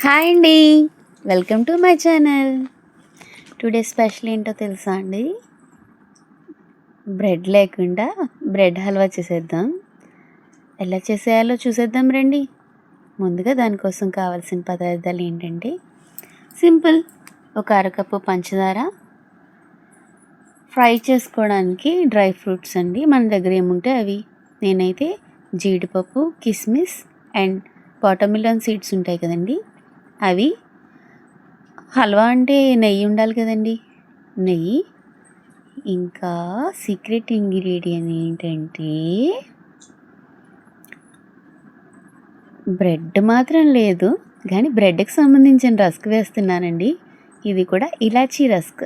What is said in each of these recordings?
Hi అండి. Welcome to my channel today special ఏంటో తెలుసా అండి? బ్రెడ్ లేకుండా బ్రెడ్ హల్వా చేసేద్దాం. ఎలా చేసేయాలో చూసేద్దాం రండి. ముందుగా దానికోసం కావాల్సిన పదార్థాలు ఏంటంటే సింపుల్ ఒక అరకప్పు పంచదార. ఫ్రై చేసుకోవడానికి డ్రై ఫ్రూట్స్ అండి. మన దగ్గర ఏముంటే అవి? నేనైతే జీడిపప్పు కిస్మిస్ అండ్ వాటర్మిలన్ సీడ్స్ ఉంటాయి కదండి. అవి హల్వా అంటే నెయ్యి ఉండాలి కదండి. నెయ్యి. ఇంకా సీక్రెట్ ఇంగ్రీడియంట్ ఏంటంటే బ్రెడ్ మాత్రం లేదు. కానీ బ్రెడ్కి సంబంధించిన రస్క్ వేస్తున్నానండి. ఇది కూడా ఇలాచీ రస్క్.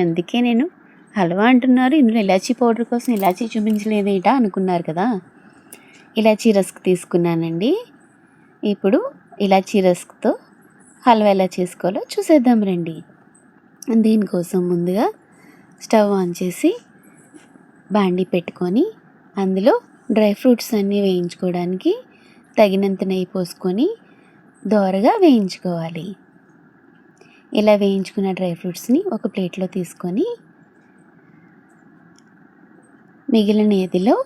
అందుకే నేను హల్వా అంటున్నారు. ఇందులో ఇలాచీ పౌడర్ కోసం ఇలాచీ చూపించలేదేటా అనుకున్నారు కదా. ఇలాచీ రస్క్ తీసుకున్నానండి. ఇప్పుడు ఇలాచీ రస్క్తో హల్వా ఎలా చేసుకోవాలో చూసేద్దాం రండి. దీనికోసం ముందుగా స్టవ్ ఆన్ చేసి బాండి పెట్టుకొని అందులో డ్రై ఫ్రూట్స్ అన్నీ వేయించుకోవడానికి తగినంత నెయ్యి పోసుకొని దోరగా వేయించుకోవాలి. ఇలా వేయించుకున్న డ్రై ఫ్రూట్స్ని ఒక ప్లేట్లో తీసుకొని మిగిలిన ఏదిలో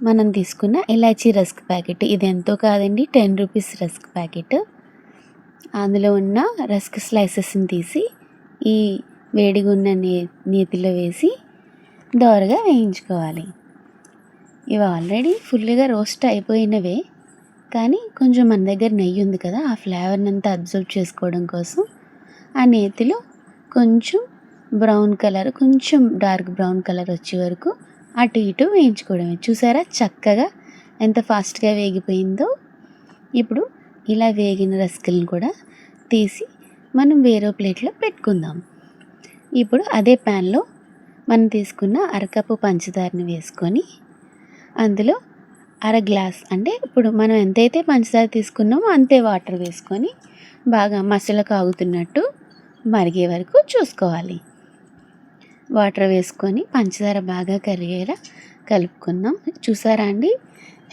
మనం తీసుకున్న ఇలాచీ రస్క్ ప్యాకెట్ ఇది ఎంతో కాదండి టెన్ రూపీస్ రస్క్ ప్యాకెట్. అందులో ఉన్న రస్క్ స్లైసెస్ని తీసి ఈ వేడిగా ఉన్న నే నేతిలో వేసి దోరగా వేయించుకోవాలి. ఇవి ఆల్రెడీ ఫుల్గా రోస్ట్ అయిపోయినవే కానీ కొంచెం మన దగ్గర నెయ్యి ఉంది కదా ఆ ఫ్లేవర్ని అంతా అబ్జర్వ్ చేసుకోవడం కోసం ఆ నేతిలో కొంచెం బ్రౌన్ కలర్ కొంచెం డార్క్ బ్రౌన్ కలర్ వచ్చే వరకు అటు ఇటు వేయించుకోవడమే. చూసారా? చక్కగా ఎంత ఫాస్ట్గా వేగిపోయిందో. ఇప్పుడు ఇలా వేగిన రస్కులను కూడా తీసి మనం వేరే ప్లేట్లో పెట్టుకుందాం. ఇప్పుడు అదే ప్యాన్లో మనం తీసుకున్న అరకప్పు పంచదారని వేసుకొని అందులో అర గ్లాస్ అంటే ఇప్పుడు మనం ఎంతైతే పంచదార తీసుకున్నామో అంతే వాటర్ వేసుకొని బాగా మసల కాగుతున్నట్టు మరిగే వరకు చూసుకోవాలి. వాటర్ వేసుకొని పంచదార బాగా కరిగేలా కలుపుకుందాం. చూసారా అండి?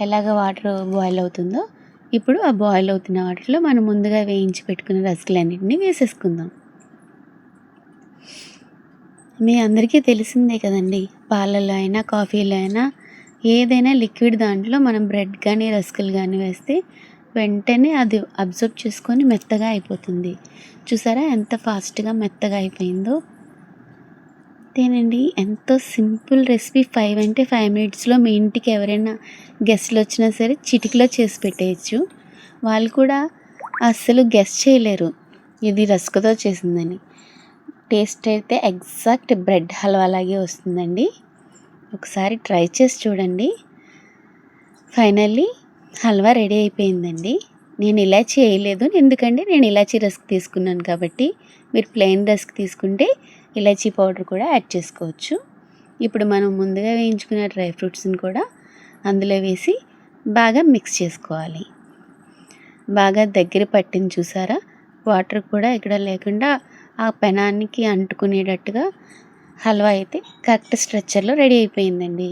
ఎలాగ వాటర్ బాయిల్ అవుతుందో? ఇప్పుడు ఆ బాయిల్ అవుతున్న వాటిలో మనం ముందుగా వేయించి పెట్టుకున్న రసగులన్నింటినీ వేసేసుకుందాం. మీ అందరికీ తెలిసిందే కదండి పాలలో అయినా కాఫీలో అయినా ఏదైనా లిక్విడ్ దాంట్లో మనం బ్రెడ్ కానీ రస్కులు కానీ వేస్తే వెంటనే అది అబ్జర్వ్ చేసుకొని మెత్తగా అయిపోతుంది. చూసారా ఎంత ఫాస్ట్గా మెత్తగా అయిపోయిందో? అంతేనండి. ఎంతో సింపుల్ రెసిపీ ఫైవ్ అంటే ఫైవ్ మినిట్స్లో మీ ఇంటికి ఎవరైనా గెస్ట్లు వచ్చినా సరే చిటికలో చేసి పెట్టేయచ్చు. వాళ్ళు కూడా అస్సలు గెస్ట్ చేయలేరు. ఇది రస్కుతో చేసిందని. టేస్ట్ అయితే ఎగ్జాక్ట్ బ్రెడ్ హల్వా లాగే వస్తుందండి. ఒకసారి ట్రై చేసి చూడండి. ఫైనల్లీ హల్వా రెడీ అయిపోయిందండి. నేను ఇలాచి చేయలేదు ఎందుకంటే నేను ఇలాచీ రస్క్ తీసుకున్నాను కాబట్టి మీరు ప్లెయిన్ రస్క్ తీసుకుంటే ఇలాచీ పౌడర్ కూడా యాడ్ చేసుకోవచ్చు. ఇప్పుడు మనం ముందుగా వేయించుకున్న డ్రై ఫ్రూట్స్ని కూడా అందులో వేసి బాగా మిక్స్ చేసుకోవాలి. బాగా దగ్గర పట్టింది చూసారా? వాటర్ కూడా ఇక్కడ లేకుండా ఆ పెనానికి అంటుకునేటట్టుగా హల్వా అయితే కరెక్ట్ స్ట్రక్చర్లో రెడీ అయిపోయిందండి.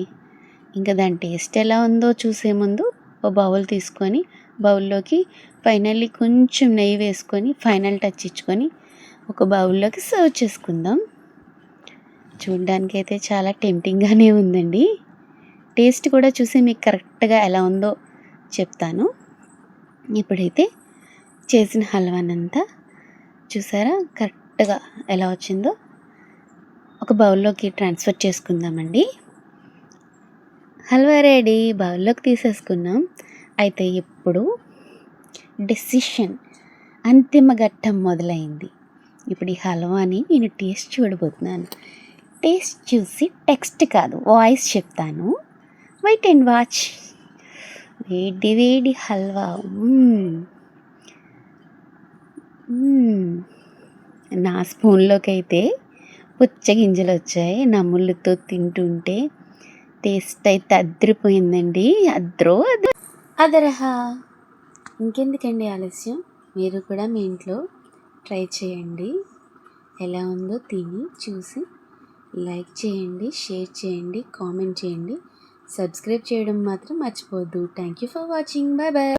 ఇంకా దాని టేస్ట్ ఎలా ఉందో చూసే ముందు ఓ బౌల్ తీసుకొని బౌల్లోకి ఫైనల్లీ కొంచెం నెయ్యి వేసుకొని ఫైనల్ టచ్ ఇచ్చుకొని ఒక బౌల్లోకి సర్వ్ చేసుకుందాం. చూడడానికి అయితే చాలా టెంప్టింగ్గానే ఉందండి. టేస్ట్ కూడా చూసి మీకు కరెక్ట్గా ఎలా ఉందో చెప్తాను. ఇప్పుడైతే చేసిన హల్వానంతా చూసారా? కరెక్ట్గా ఎలా వచ్చిందో ఒక బౌల్లోకి ట్రాన్స్ఫర్ చేసుకుందామండి. హల్వా రెడీ బౌల్లోకి తీసేసుకున్నాం. అయితే ఇప్పుడు డెసిషన్ అంతిమ ఘట్టం మొదలైంది. ఇప్పుడు ఈ హల్వాని నేను టేస్ట్ చూడబోతున్నాను. టేస్ట్ చూసి టెక్స్ట్ కాదు వాయిస్ చెప్తాను. వైట్ అండ్ వాచ్ వేడి వేడి హల్వా. నా స్పూన్లోకి అయితే పుచ్చగింజలు వచ్చాయి. నమ్ములతో తింటుంటే టేస్ట్ అయితే అద్దరిపోయిందండి అద్రో అది అదరహా. ఇంకెందుకండి ఆలస్యం? మీరు కూడా మీ ఇంట్లో ట్రై చేయండి. ఎలా ఉందో తిని చూసి లైక్ చేయండి షేర్ చేయండి కామెంట్ చేయండి. సబ్స్క్రైబ్ చేయడం మాత్రం మర్చిపోవద్దు. Thank you for watching. Bye bye.